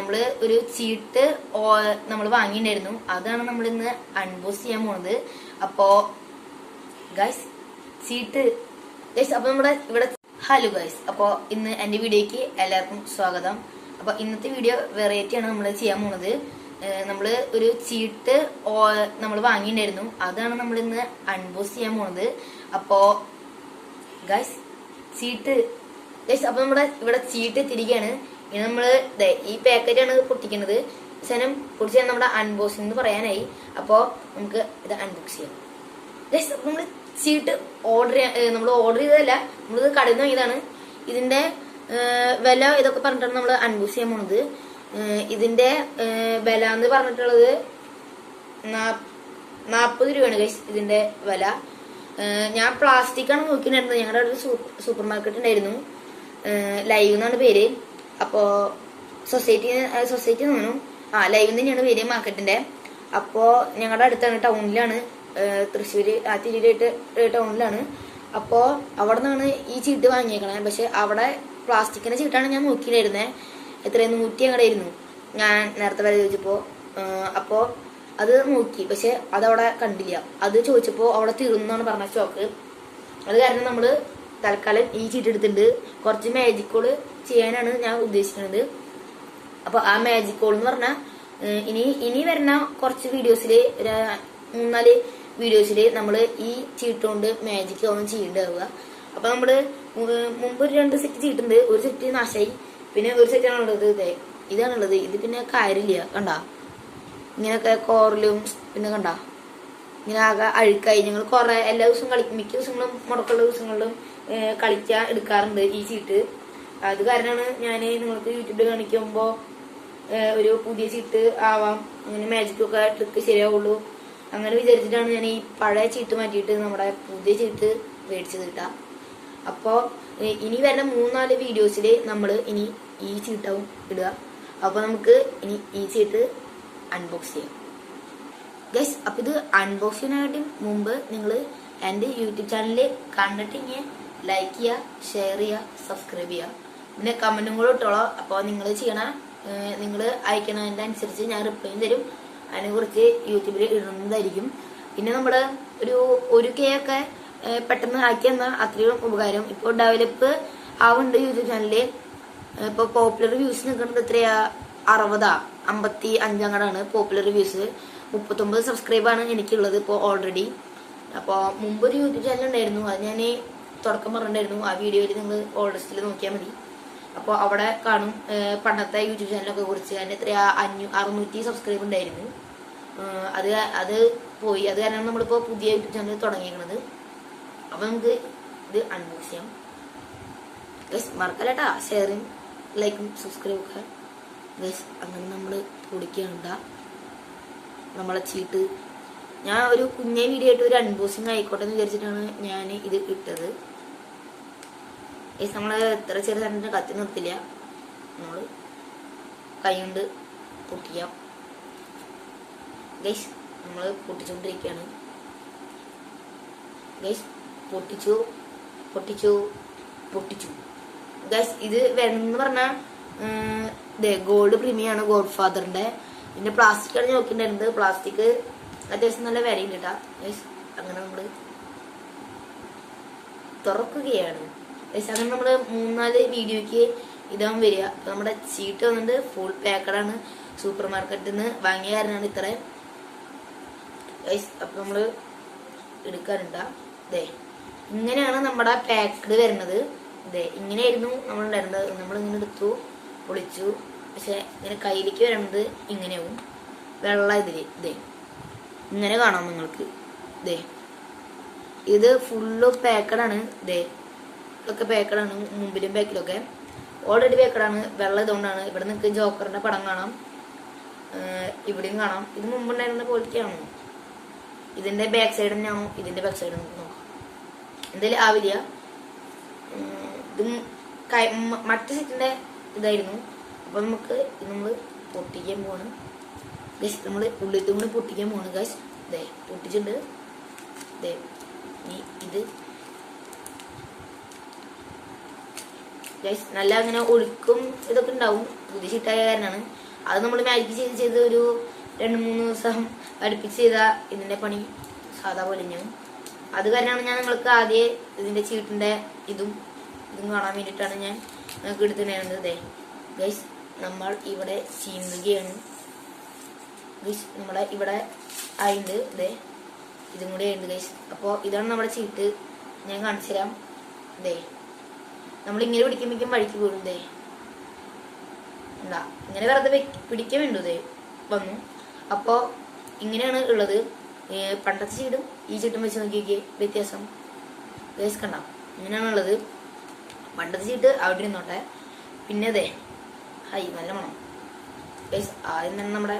നമ്മൾ ഒരു ചീട്ട് നമ്മൾ വാങ്ങിയിട്ടുണ്ടായിരുന്നു. അതാണ് നമ്മൾ ഇന്ന് അൺബോക്സ് ചെയ്യാൻ പോണത്. അപ്പോ ഗൈസ് ചീട്ട്. ഗൈസ് അപ്പൊ നമ്മുടെ ഇവിടെ ഹലോ ഗൈസ് അപ്പോ ഇന്ന് എന്റെ വീഡിയോക്ക് എല്ലാവർക്കും സ്വാഗതം. അപ്പൊ ഇന്നത്തെ വീഡിയോ വെറൈറ്റി ആണ് നമ്മൾ ചെയ്യാൻ പോണത്. നമ്മൾ ഒരു ചീട്ട് നമ്മൾ വാങ്ങിയിട്ടുണ്ടായിരുന്നു. അതാണ് നമ്മൾ ഇന്ന് അൺബോക്സ് ചെയ്യാൻ പോണത്. അപ്പോ ഗൈസ് ചീട്ട്. ഗൈസ് അപ്പൊ നമ്മുടെ ഇവിടെ ചീട്ട് തിരികെയാണ് ഇനി നമ്മൾ ഈ പാക്കറ്റ് ആണ് പൊട്ടിക്കുന്നത് സാധനം പൊടിച്ചാൽ നമ്മുടെ അൺബോക്സിംഗ് എന്ന് പറയാനായി. അപ്പോ നമുക്ക് ഇത് അൺബോക്സ് ചെയ്യാം. നമ്മൾ ചീട്ട് ഓർഡർ നമ്മൾ ഓർഡർ ചെയ്തതല്ല നമ്മളിത് കടയിൽ നിന്ന് വാങ്ങിയതാണ്. ഇതിന്റെ വില ഇതൊക്കെ പറഞ്ഞിട്ടാണ് നമ്മൾ അൺബോക്സ് ചെയ്യാൻ പോണത്. ഇതിന്റെ വില എന്ന് പറഞ്ഞിട്ടുള്ളത് നാൽപ്പത് രൂപയാണ് ഗൈസ് ഇതിന്റെ വില. ഞാൻ പ്ലാസ്റ്റിക് ആണ് നോക്കിയിട്ടുണ്ടായിരുന്നത്. ഞങ്ങളുടെ ഒരു സൂപ്പർ മാർക്കറ്റ് ഉണ്ടായിരുന്നു. ലൈവ് എന്നാണ് പേര്. അപ്പോ സൊസൈറ്റി സൊസൈറ്റി തോന്നുന്നു. ആ ലൈവ് തന്നെയാണ് വേരിയ മാർക്കറ്റിന്റെ. അപ്പോ ഞങ്ങളുടെ അടുത്താണ് ടൗണിലാണ് തൃശ്ശൂര് ആ തിരിയിട്ട് ടൗണിലാണ്. അപ്പോ അവിടെ നിന്നാണ് ഈ ചീട്ട് വാങ്ങിയേക്കണേ. പക്ഷെ അവിടെ പ്ലാസ്റ്റിക്കിന്റെ ചീട്ടാണ് ഞാൻ നോക്കിയിട്ടുണ്ടായിരുന്നത് എത്രയും നൂറ്റി അങ്ങടെ ആയിരുന്നു. ഞാൻ നേരത്തെ വരെ ചോദിച്ചപ്പോ ഏഹ് അപ്പോ അത് നോക്കി. പക്ഷെ അതവിടെ കണ്ടില്ല. അത് ചോദിച്ചപ്പോ അവിടെ തീർന്നാണ് പറഞ്ഞ സ്റ്റോക്ക്. അത് കാരണം നമ്മൾ തൽക്കാലം ഈ ചീട്ട് എടുത്തിട്ടുണ്ട്. കുറച്ച് മാജിക് കോൾ ചെയ്യാനാണ് ഞാൻ ഉദ്ദേശിക്കുന്നത്. അപ്പൊ ആ മാജിക് കോൾ എന്ന് പറഞ്ഞാൽ ഇനി ഇനി വരുന്ന കുറച്ച് വീഡിയോസിൽ ഒരു മൂന്നാൽ വീഡിയോസിൽ നമ്മൾ ഈ ചീട്ട് കൊണ്ട് മാജിക് ഒന്നും ചെയ്യേണ്ടാവുക. അപ്പൊ നമ്മൾ മുമ്പ് ഒരു രണ്ട് സെറ്റ് ചീട്ടുണ്ട് ഒരു സെറ്റ് നാശായി. പിന്നെ ഒരു സെറ്റാണ് ഉള്ളത് ഇതേ ഇതാണുള്ളത്. ഇത് പിന്നെ കാര്യമില്ല. കണ്ട? ഇങ്ങനെയൊക്കെ കോറിലും പിന്നെ കണ്ട? ഇങ്ങനെ ആകെ അഴുക്കായി. ഞങ്ങൾ കുറെ എല്ലാ ദിവസവും കളി മിക്ക ദിവസങ്ങളും മുടക്കുള്ള ദിവസങ്ങളിലും കളിക്കാൻ എടുക്കാറുണ്ട് ഈ ചീട്ട്. അത് കാരണമാണ് ഞാൻ നിങ്ങൾക്ക് യൂട്യൂബിൽ കാണിക്കുമ്പോൾ ഒരു പുതിയ ചീട്ട് ആവാം. അങ്ങനെ മാജിക് ഒക്കെ ട്രിക്ക് ശരിയാവുള്ളൂ. അങ്ങനെ വിചാരിച്ചിട്ടാണ് ഞാൻ ഈ പഴയ ചീട്ട് മാറ്റിയിട്ട് നമ്മുടെ പുതിയ ചീട്ട് മേടിച്ചത് കിട്ടാ. അപ്പോൾ ഇനി വരുന്ന മൂന്നാൽ വീഡിയോസിൽ നമ്മൾ ഇനി ഈ ചീട്ടാവും ഇടുക. അപ്പോൾ നമുക്ക് ഇനി ഈ ചീട്ട് അൺബോക്സ് ചെയ്യാം. ഗൈസ് അപ്പൊ ഇത് അൺബോക്സ് ചെയ്യാനായിട്ടും മുമ്പ് നിങ്ങൾ എന്റെ യൂട്യൂബ് ചാനലിൽ കണ്ടിട്ടിങ്ങ് ലൈക്ക് ചെയ്യുക ഷെയർ ചെയ്യുക സബ്സ്ക്രൈബ് ചെയ്യുക പിന്നെ കമന്റും കൂടെ ഇട്ടോളാം. അപ്പോൾ നിങ്ങൾ ചെയ്യണ നിങ്ങൾ അയക്കണതിന്റെ അനുസരിച്ച് ഞാൻ റിപ്ലൈ തരും. അതിനെ കുറിച്ച് യൂട്യൂബിൽ ഇടുന്നതായിരിക്കും. പിന്നെ നമ്മുടെ ഒരു ഒരു കെ ഒക്കെ പെട്ടെന്ന് ആക്കി തന്നാൽ അത്രയും ഉപകാരം. ഇപ്പോൾ ഡെവലപ്പ് ആവുന്നുണ്ട് യൂട്യൂബ് ചാനലിൽ ഇപ്പൊ പോപ്പുലർ വ്യൂസ് നിൽക്കുന്നത് എത്രയാ? അറുപതാ? അമ്പത്തി അഞ്ചങ്ങടാണ് പോപ്പുലർ വ്യൂസ് മുപ്പത്തൊമ്പത് സബ്സ്ക്രൈബാണ് എനിക്കുള്ളത് ഇപ്പോൾ ഓൾറെഡി അപ്പോൾ മുമ്പ് ഒരു യൂട്യൂബ് ചാനൽ ഉണ്ടായിരുന്നു. അത് ഞാൻ തുടക്കം പറഞ്ഞിട്ടുണ്ടായിരുന്നു. ആ വീഡിയോയിൽ നിങ്ങൾ ഓൾഡസ്റ്റിൽ നോക്കിയാൽ മതി. അപ്പോൾ അവിടെ കാണും പണ്ടത്തെ യൂട്യൂബ് ചാനലൊക്കെ കുറിച്ച്. അതിന് എത്രയാ? അഞ്ഞൂ അറുന്നൂറ്റി സബ്സ്ക്രൈബ് ഉണ്ടായിരുന്നു. അത് അത് പോയി. അത് കാരണം നമ്മളിപ്പോൾ പുതിയ യൂട്യൂബ് ചാനൽ തുടങ്ങിയിരിക്കുന്നത് അപ്പം നമുക്ക് ഇത് അൺബോക്സ് ചെയ്യാം. ഗസ് മറക്കല്ലേട്ടാ ഷെയറും ലൈക്കും സബ്സ്ക്രൈബ് ഒക്കെ. ഗസ് അങ്ങനെ നമ്മൾ പൊടിക്കുകയാണ് നമ്മളെ ചീട്ട്. ഞാൻ ഒരു കുഞ്ഞേ വീഡിയോ ആയിട്ട് ഒരു അൺബോക്സിങ് ആയിക്കോട്ടെ എന്ന് വിചാരിച്ചിട്ടാണ് ഞാൻ ഇത് ഇട്ടത്. നമ്മൾ എത്ര ചെറിയ സാധനത്തിന് കത്തി നിർത്തില്ല. നമ്മൾ കൈ കൊണ്ട് പൊട്ടിക്കാം. ഗൈസ് നമ്മൾ പൊട്ടിച്ചുകൊണ്ടിരിക്കുകയാണ് ഗൈസ് പൊട്ടിച്ചു? പൊട്ടിച്ചു? പൊട്ടിച്ചു. ഗൈസ് ഇത് വേണമെന്ന് പറഞ്ഞാൽ ഗോൾഡ് പ്രീമിയാണ് ഗോഡ് ഫാദറിന്റെ പിന്നെ പ്ലാസ്റ്റിക് ആണ് നോക്കിയിട്ടുണ്ടായിരുന്നത് പ്ലാസ്റ്റിക് അത്യാവശ്യം നല്ല വിലയുണ്ട് കേട്ടാ അങ്ങനെ നമ്മൾ തുറക്കുകയാണ്. അങ്ങനെ നമ്മൾ മൂന്നാൽ വീഡിയോക്ക് ഇതാവും വരിക. അപ്പൊ നമ്മുടെ ചീട്ട് വന്നിട്ട് ഫുൾ പാക്കഡാണ് സൂപ്പർ മാർക്കറ്റിൽ നിന്ന് വാങ്ങിയ കാരണമാണ് ഇത്ര അപ്പൊ നമ്മൾ എടുക്കാനുണ്ടാ ദേ ഇങ്ങനെയാണ് നമ്മുടെ പാക്കഡ് വരുന്നത്. ഇതേ ഇങ്ങനെയായിരുന്നു നമ്മൾ ഉണ്ടായിരുന്നത് നമ്മൾ എടുത്തു പൊളിച്ചു. പക്ഷെ ഇങ്ങനെ കയ്യിലേക്ക് വരുന്നത് ഇങ്ങനെയാവും. വെള്ള ഇതിൽ ഇതേ ഇങ്ങനെ കാണാം നിങ്ങൾക്ക്. ഇതേ ഇത് ഫുള്ള് പാക്കഡാണ് ഇതേ ഇതൊക്കെ പാക്കഡാണ് മുമ്പിലും ബാക്കിലൊക്കെ ഓൾറെഡി പാക്കഡാണ് വെള്ളം ഇതുകൊണ്ടാണ്. ഇവിടെ നിങ്ങൾക്ക് ജോക്കറിന്റെ പടം കാണാം. ഇവിടെയും കാണാം. ഇത് മുമ്പുണ്ടായിരുന്ന പോലത്തെയാണോ? ഇതിന്റെ ബാക്ക് സൈഡ് തന്നെയാണോ? ഇതിന്റെ ബാക്ക് സൈഡ് നോക്കാം. എന്തായാലും ആവില്ല. ഇത് മറ്റു സെറ്റിന്റെ ഇതായിരുന്നു. അപ്പൊ നമുക്ക് നമ്മൾ പൊട്ടിക്കാൻ പോവാണ്. ഗസ് നമ്മൾ ഉള്ളിത്തും പൊട്ടിക്കാൻ പോവാണ് ഗസ് ദേ പൊട്ടിച്ചിട്ടുണ്ട്. ദേ ഇനി ഇത്. നല്ല അങ്ങനെ ഒഴുക്കും ഇതൊക്കെ ഉണ്ടാവും. പുതിയ കാരണമാണ് അത് നമ്മൾ മാജിക്ക് ചെയ്ത് ചെയ്ത് ഒരു രണ്ട് മൂന്ന് ദിവസം അടുപ്പിച്ച് ചെയ്ത ഇതിന്റെ പണി സാധാ പോലെ ഞാൻ അത് കാരണമാണ് ഞാൻ നിങ്ങൾക്ക് ആദ്യം ഇതിന്റെ ചീട്ടിന്റെ ഇതും ഇതും കാണാൻ വേണ്ടിയിട്ടാണ് ഞാൻ നിങ്ങൾക്ക് എടുത്തിട്ടുണ്ടായിരുന്നത്. ഗൈസ് നമ്മൾ ഇവിടെ ചീന്തുകയാണ് നമ്മളെ ഇവിടെ ആയിണ്ട് ഇതേ ഇതും കൂടി ഉണ്ട് ഗൈസ് അപ്പോൾ ഇതാണ് നമ്മുടെ ചീട്ട്. ഞാൻ കാണിച്ചു തരാം. ഇതേ നമ്മൾ ഇങ്ങനെ പിടിക്കുമ്പോഴേക്കും വഴിക്ക് പോകും ദേ. എന്താ ഇങ്ങനെ വെറുതെ പിടിക്കാൻ വേണ്ടു ദേ വന്നു. അപ്പോ ഇങ്ങനെയാണ് ഉള്ളത്. പണ്ടത്തെ ചീടും ഈ ചീട്ടും വെച്ച് നോക്കിയൊക്കെ വ്യത്യാസം. ഗൈസ് കണ്ട? ഇങ്ങനെയാണുള്ളത്. പണ്ടത്തെ ചീട്ട് അവിടെ ഇരുന്നോട്ടെ. പിന്നെ അതെ ഹൈ നല്ല മണം ആദ്യം തന്നെ നമ്മുടെ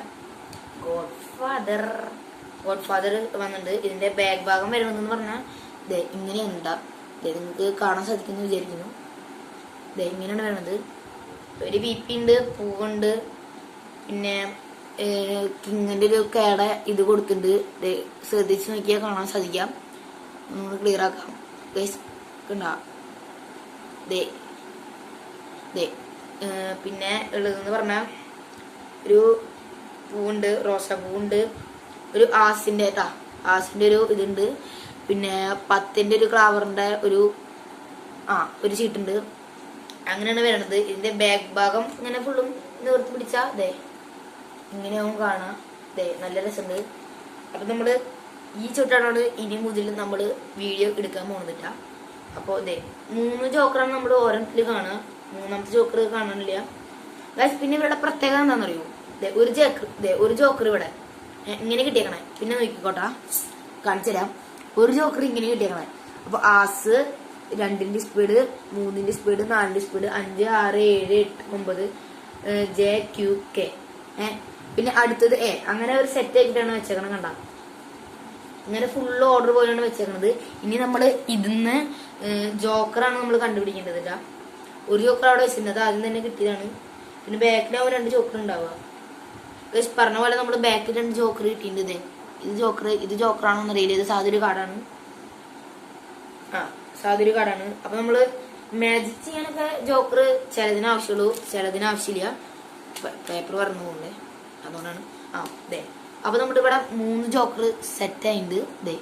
ഗോഡ് ഫാദർ ഗോഡ് ഫാദർ വന്നിട്ടുണ്ട്. ഇതിന്റെ ബാക്ക് ഭാഗം വരുന്നതെന്ന് പറഞ്ഞാൽ ഇങ്ങനെ ഉണ്ടാ. നിങ്ങൾക്ക് കാണാൻ സാധിക്കുന്നു വിചാരിക്കുന്നു. ഇങ്ങനെയാണ് വരുന്നത്. ഒരു ബി പി ഉണ്ട് പൂവുണ്ട്. പിന്നെ കിങ്ങിന്റെ ഒരു കേട ഇത് ദേ ശ്രദ്ധിച്ച് നോക്കിയാൽ കാണാൻ സാധിക്കാം. നമുക്ക് ക്ലിയർ ആക്കാം. കണ്ടാ? ദേ ദേ പിന്നെ ഉള്ളതെന്ന് പറഞ്ഞാൽ ഒരു പൂവുണ്ട് റോസാപ്പൂവുണ്ട് ഒരു ആസിന്റെ ആ ആസിന്റെ ഒരു ഇതുണ്ട് പിന്നെ പത്തിന്റെ ഒരു ക്ലാവറിന്റെ ഒരു ആ ഒരു ചീട്ടുണ്ട്. അങ്ങനെയാണ് വരണത്. ഇതിന്റെ ബാക്ക് ഭാഗം ഇങ്ങനെ ഫുള്ളും നിവർത്തി പിടിച്ചാൽ അതെ ഇങ്ങനെയാവും കാണാം. അതെ നല്ല രസമുണ്ട്. അപ്പം നമ്മൾ ഈ ചുട്ടാണ് ഇനി മുതൽ നമ്മൾ വീഡിയോ എടുക്കാൻ പോകുന്നില്ല അപ്പോൾ ദേ മൂന്ന് ജോക്കറാണ് നമ്മൾ ഓരോരുത്തർ കാണുക മൂന്നാമത്തെ ജോക്കർ കാണണില്ല ഗൈസ് പിന്നെ ഇവരുടെ പ്രത്യേകത എന്താണെന്നറിയോ? ദേ ഒരു ജോക്കർ ഒരു ജോക്കർ ഇവിടെ ഇങ്ങനെ കിട്ടിയേക്കണേ. പിന്നെ നോക്കിക്കോട്ടാ. കാണിച്ചു തരാം. ഒരു ജോക്കർ ഇങ്ങനെ കിട്ടിയേക്കണേ. അപ്പൊ ആസ് രണ്ടിന്റെ സ്പീഡ് മൂന്നിന്റെ സ്പീഡ് നാലിന്റെ സ്പീഡ് അഞ്ച് ആറ് ഏഴ് എട്ട് ഒമ്പത് ജെ ക്യു കെ ഏ. പിന്നെ അടുത്തത് എ. അങ്ങനെ ഒരു സെറ്റ് ആക്കിയിട്ടാണ് വെച്ചേക്കണം കണ്ട. ഇങ്ങനെ ഫുൾ ഓർഡർ പോലെയാണ് വെച്ചേക്കണത്. ഇനി നമ്മൾ ഇതിന്ന് ജോക്കറാണ് നമ്മൾ കണ്ടുപിടിക്കേണ്ടത് ട്ടാ. ഒരു ചോക്കർ അവിടെ വെച്ചിട്ടുണ്ട്. ആദ്യം തന്നെ കിട്ടിയതാണ്. പിന്നെ ബാക്കിലാവും രണ്ട് ചോക്കർ ഉണ്ടാവുക. പറഞ്ഞ പോലെ നമ്മൾ ബാക്കിൽ രണ്ട് ജോക്കർ കിട്ടിയിട്ടുണ്ട് ഇതേ. ഇത് ജോക്കർ ഇത് ജോക്കറാണോന്ന് അറിയില്ല ഇത് സാധൊരു കാർഡാണ്. ആ സാധൊരു കാർഡാണ്. അപ്പൊ നമ്മൾ മാജിക് ചെയ്യാനൊക്കെ ജോക്കർ ചിലതിന് ആവശ്യമുള്ളൂ. ചിലതിന് ആവശ്യമില്ല. പേപ്പർ പറഞ്ഞു പോകണ്ടേ? അതുകൊണ്ടാണ്. ആ ദേ. അപ്പൊ നമ്മുടെ ഇവിടെ മൂന്ന് ജോക്കർ സെറ്റ് ആയിട്ടുണ്ട് ദേ.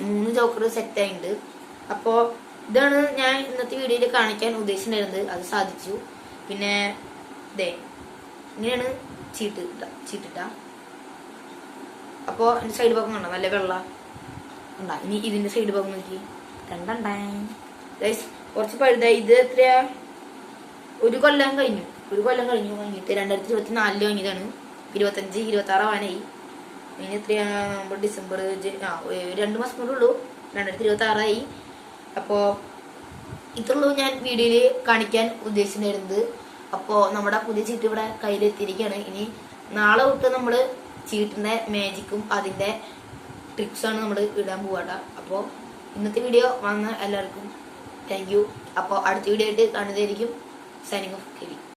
മൂന്ന് ജോക്കർ സെറ്റ് ആയിട്ടുണ്ട് അപ്പോ ഇതാണ് ഞാൻ ഇന്നത്തെ വീഡിയോയിൽ കാണിക്കാൻ ഉദ്ദേശിച്ചിട്ടുണ്ടായിരുന്നത്. അത് സാധിച്ചു. പിന്നെ ദേ ഇങ്ങനെയാണ് ചീട്ട് ചീട്ടിട്ട. അപ്പോ എന്റെ സൈഡ് ഭാഗം കണ്ടോ? നല്ല വെള്ള ഉണ്ടാ. ഇനി ഇതിന്റെ സൈഡ് ഭാഗം നോക്കി. രണ്ടണ്ടാ കുറച്ച് പഴുതായി. ഇത് എത്രയാ? ഒരു കൊല്ലം കഴിഞ്ഞു. ഒരു കൊല്ലം കഴിഞ്ഞു വാങ്ങിയിട്ട് രണ്ടായിരത്തി ഇരുപത്തി നാലിൽ വാങ്ങിയതാണ്. ഇരുപത്തഞ്ച് ഇരുപത്തി ആറാവാനായി ഇനി എത്രയാ? നവംബർ ഡിസംബർ ആ രണ്ട് മാസം കൂടെ ഉള്ളൂ. രണ്ടായിരത്തി ഇരുപത്തി ആറായി അപ്പോ ഇത്രയുള്ളൂ ഞാൻ വീഡിയോയിൽ കാണിക്കാൻ ഉദ്ദേശിച്ചിരുന്നത്. അപ്പോ നമ്മുടെ പുതിയ ചീട്ട് ഇവിടെ കയ്യിലെത്തിയിരിക്കുകയാണ്. ഇനി നാളെ തൊട്ട് നമ്മൾ ചീട്ടിന്റെ മാജിക്കും അതിന്റെ ട്രിക്സാണ് നമ്മൾ ഇടാൻ പോവാട്ട. അപ്പോൾ ഇന്നത്തെ വീഡിയോ വന്ന എല്ലാവർക്കും താങ്ക് യു അപ്പോൾ അടുത്ത വീഡിയോ ആയിട്ട് കാണുന്നതായിരിക്കും. Signing off KV